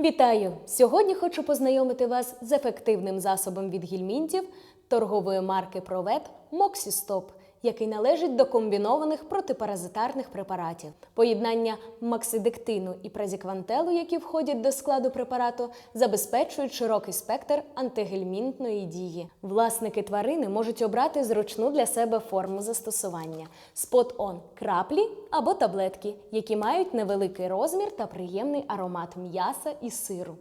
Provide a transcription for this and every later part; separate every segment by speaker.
Speaker 1: Вітаю! Сьогодні хочу познайомити вас з ефективним засобом від гільмінтів торгової марки Провет Моксістоп, який належить до комбінованих протипаразитарних препаратів. Поєднання максидектину і празіквантелу, які входять до складу препарату, забезпечують широкий спектр антигельмінтної дії. Власники тварини можуть обрати зручну для себе форму застосування: спот-он краплі або таблетки, які мають невеликий розмір та приємний аромат м'яса і сиру.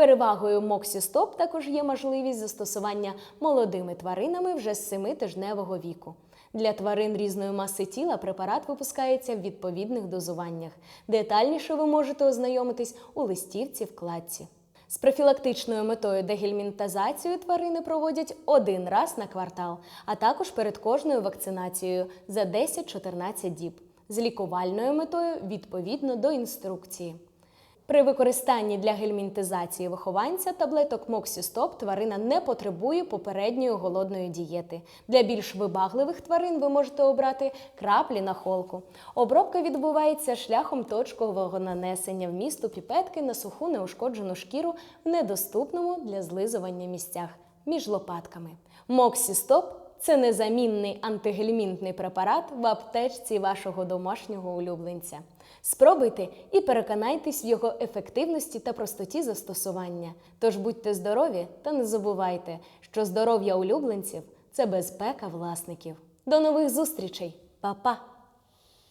Speaker 1: Перевагою Моксістоп також є можливість застосування молодими тваринами вже з 7-тижневого віку. Для тварин різної маси тіла препарат випускається в відповідних дозуваннях. Детальніше ви можете ознайомитись у листівці вкладці. З профілактичною метою дегельмінтазацію тварини проводять один раз на квартал, а також перед кожною вакцинацією за 10-14 діб. З лікувальною метою відповідно до інструкції. При використанні для гельмінтизації вихованця таблеток Моксістоп тварина не потребує попередньої голодної дієти. Для більш вибагливих тварин ви можете обрати краплі на холку. Обробка відбувається шляхом точкового нанесення вмісту піпетки на суху неушкоджену шкіру в недоступному для злизування місцях між лопатками. Моксістоп це незамінний антигельмінтний препарат в аптечці вашого домашнього улюбленця. Спробуйте і переконайтесь в його ефективності та простоті застосування. Тож будьте здорові та не забувайте, що здоров'я улюбленців це безпека власників. До нових зустрічей, Па-па!